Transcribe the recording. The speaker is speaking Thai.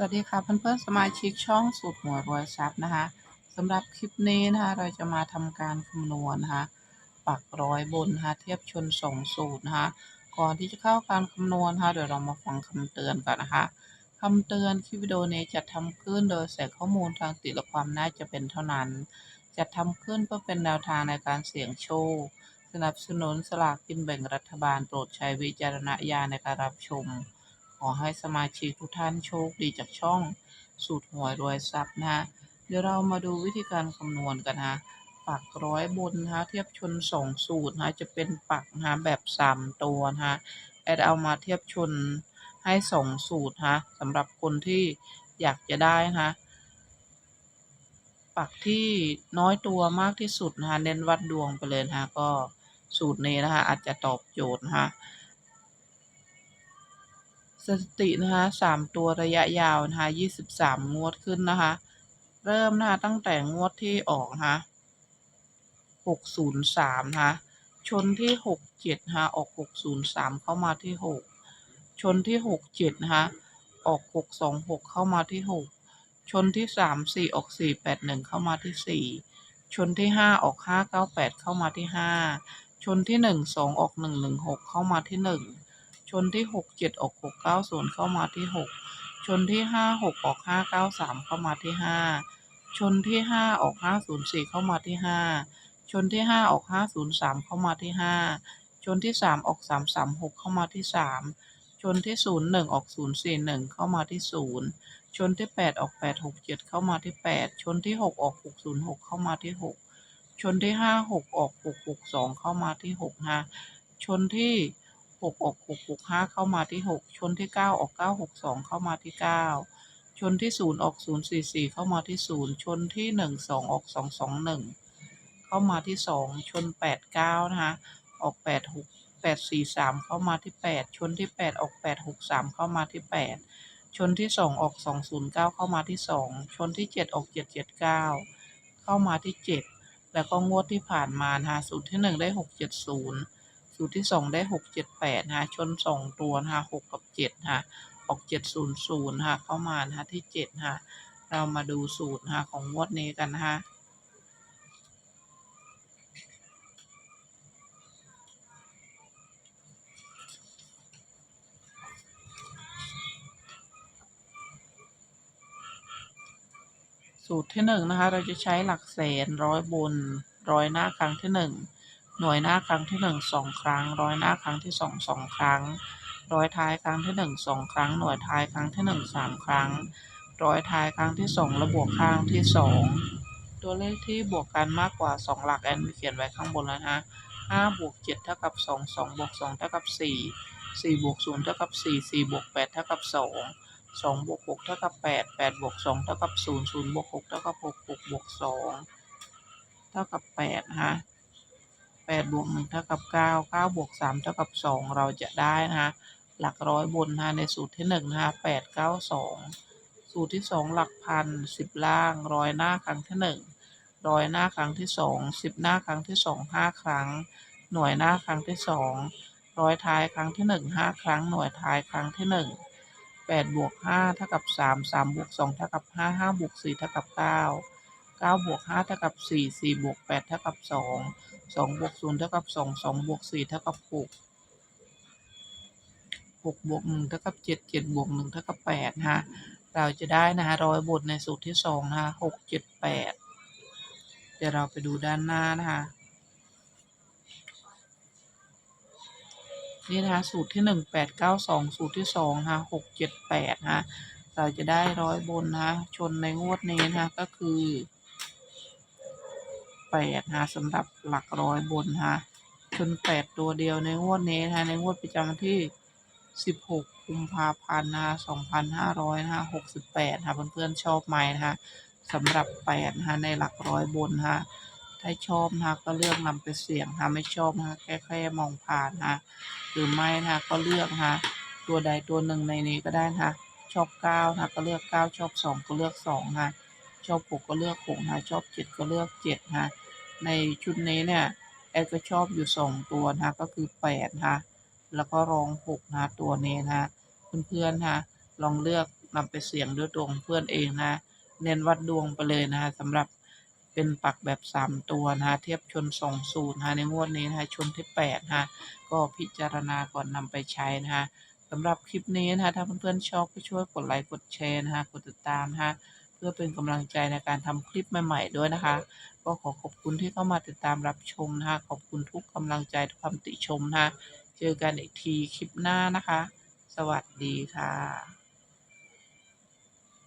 สวัสดีค่ะเพื่อนๆสมาชิกช่องสูตรหัวรวยทรัพย์นะคะสำหรับคลิปนี้นะคะเราจะมาทำการคำนวณนะคะปักร้อยบนนะคะเทียบชนสองสูตรนะคะก่อนที่จะเข้าการคำนวณนะคะเดี๋ยวเรามาฟังคำเตือนก่อนนะคะคำเตือนคลิปวิดีโอนี้จะทำขึ้นโดยใส่ข้อมูลทางติดและความน่าจะเป็นเท่านั้น จะทำขึ้นเพื่อเป็นแนวทางในการเสี่ยงโชคสนับสนุนสลากกินแบ่งรัฐบาลโปรดใช้วิจารณญาณในการรับชม ขอให้สมาชิกทุกท่านโชคดีจากช่องสูตรหวยรวยทรัพย์นะฮะเดี๋ยวเรามาดูวิธีการคำนวณกันนะฮะปักร้อยบนนะฮะเทียบชนสองสูตรนะฮะจะเป็นปักนะฮะแบบสามตัวนะฮะแอดเอามาเทียบชนให้สองสูตรฮะสำหรับคนที่อยากจะได้นะฮะปักที่น้อยตัวมากที่สุดนะฮะเน้นวัดดวงไปเลยนะฮะก็สูตรนี้นะฮะอาจจะตอบโจทย์นะฮะ สถิตินะคะสามตัวระยะยาวนะคะยี่สิบสามงวดขึ้นนะคะ เริ่มนะคะตั้งแต่งวดที่ออกนะคะหกศูนย์สามนะคะชนที่หกเจ็ดนะคะออกหกศูนย์สามเข้ามาที่หกชนที่หกเจ็ดนะคะออกหกสองหกเข้ามาที่หกชนที่สามสี่ออกสี่แปดหนึ่งเข้ามาที่สี่ชนที่ห้าออกห้าเก้าแปดเข้ามาที่ห้าชนที่หนึ่งสองออกหนึ่งหนึ่งหกเข้ามาที่หนึ่ง ชนที่หกเจ็ดออกหกเก้าศูนย์เข้ามาที่หกชนที่ห้าหกออกห้าเก้าสามเข้ามาที่ห้าชนที่ห้าออกห้าศูนย์สี่เข้ามาที่ห้าชนที่ห้าออกห้าศูนย์สามเข้ามาที่ห้าชนที่สามออกสามสามหกเข้ามาที่สามชนที่ศูนย์หนึ่งออกศูนย์สี่หนึ่งเข้ามาที่ศูนย์ชนที่แปดออกแปดหกเจ็ดเข้ามาที่แปดชนที่หกออกหกศูนย์หกเข้ามาที่หกชนที่ห้าหกออกหกหกสองเข้ามาที่หกฮะชนที่ หกออกหกหกห้าเข้ามาที่หกชนที่เก้าออกเก้าหกสองเข้ามาที่เก้าชนที่ศูนย์ออกศูนย์สี่สี่เข้ามาที่ศูนย์ชนที่หนึ่งสองออกสองสองหนึ่งเข้ามาที่สองชนแปดเก้านะคะออกแปดหกแปดสี่สามเข้ามาที่แปดชนที่แปดออกแปดหกสามเข้ามาที่แปดชนที่สองออกสองศูนย์เก้าเข้ามาที่สองชนที่เจ็ดออกเจ็ดเจ็ดเก้าเข้ามาที่เจ็ดแล้วก็งวดที่ผ่านมานะคะสูตรที่หนึ่งได้หกเจ็ดศูนย์ สูตรที่สองได้หกเจ็ดแปดนะคะชนสองตัวนะคะหกกับเจ็ดนะคะออกเจ็ดศูนย์ศูนย์นะคะเข้ามานะคะที่เจ็ดนะคะเรามาดูสูตรนะคะของงวดนี้กันนะคะสูตรที่หนึ่งนะคะ เราจะใช้หลักแสนร้อยบนร้อยหน้าครั้งที่หนึ่ง หน่วยหน้าครั้งที่หนึ่งสองครั้ง ร้อยหน้าครั้งที่สองสองครั้ง ร้อยท้ายครั้งที่หนึ่งสองครั้ง หน่วยท้ายครั้งที่หนึ่งสามครั้ง ร้อยท้ายครั้งที่สองและบวกข้างที่สองตัวเลขที่บวกกันมากกว่าสองหลักแอนมีเขียนไว้ข้างบนแล้วนะห้าบวกเจ็ดเท่ากับสองสองบวกสองเท่ากับสี่สี่บวกศูนย์เท่ากับสี่สี่บวกแปดเท่ากับสองสองบวกหกเท่ากับแปดแปดบวกสองเท่ากับศูนย์ศูนย์บวกหกเท่ากับหกหกบวกสองเท่ากับแปดนะคะ แปดบวกหนึ่งเท่ากับเก้าเก้าบวกสามเท่ากับสองเราจะได้นะคะหลักร้อยบนนะคะในสูตรที่หนึ่งนะคะแปดเก้าสองสูตรที่สองหลักพันสิบล่างร้อยหน้าครั้งที่หนึ่งร้อยหน้าครั้งที่สองสิบหน้าครั้งที่สองห้าครั้ง หน่วยหน้าครั้งที่สองร้อยท้ายครั้งที่หนึ่งห้าครั้ง หน่วยท้ายครั้งที่หนึ่งแปดบวกห้าเท่ากับสามสามบวกสองเท่ากับห้าห้าบวกสี่เท่ากับเก้า เก้าบวกห้าเท่ากับสี่สี่บวกแปดเท่ากับสองสองบวกศูนย์เท่ากับสองสองบวกสี่เท่ากับหกหกบวกหนึ่งเท่ากับเจ็ดเจ็ดบวกหนึ่งเท่ากับแปดฮะเราจะได้นะฮะร้อยบทในสูตรที่สองนะฮะหกเจ็ดแปดเดี๋ยวเราไปดูด้านหน้านะคะนี่นะคะสูตรที่หนึ่งแปดเก้าสองสูตรที่สองฮะหกเจ็ดแปดฮะเราจะได้ร้อยบนนะชนในงวดนี้นะก็คือ แปดฮะสำหรับหลักร้อยบนฮะชนแปดตัวเดียวในงวดนี้นะฮะในงวดประจำวันที่สิบหกกุมภาพันธ์นะสองพันห้าร้อยนะฮะหกสิบแปดฮะเพื่อนๆชอบไหมนะฮะสำหรับแปดนะฮะในหลักร้อยบนฮะถ้าชอบนะฮะก็เลือกนำไปเสี่ยงฮะไม่ชอบนะฮะแค่แค่มองผ่านฮะหรือไม่นะก็เลือกฮะตัวใดตัวหนึ่งในนี้ก็ได้นะฮะชอบเก้านะก็เลือกเก้าชอบสองก็เลือกสองฮะ ชอบหกก็เลือกหกฮะชอบเจ็ดก็เลือกเจ็ดฮะในชุดนี้เนี่ยแอดก็ชอบอยู่สองตัวนะก็คือแปดนะแล้วก็รองหกนะตัวนี้นะเพื่อนๆนะลองเลือกนำไปเสี่ยงด้วยดวงเพื่อนเองนะเน้นวัดดวงไปเลยนะคะสำหรับเป็นปักแบบสามตัวนะเทียบชนสองศูนย์นะในงวดนี้นะชนที่แปดนะก็พิจารณาก่อนนำไปใช้นะสำหรับคลิปนี้นะถ้าเพื่อนๆชอบก็ช่วยกดไลค์กดแชร์นะคะกดติดตามนะคะ เพื่อเป็นกำลังใจในการทำคลิปใหม่ๆด้วยนะคะ ก็ขอขอบคุณที่เข้ามาติดตามรับชมนะคะ ขอบคุณทุกกำลังใจทุกคำติชมนะคะ เจอกันอีกทีคลิปหน้านะคะ สวัสดีค่ะ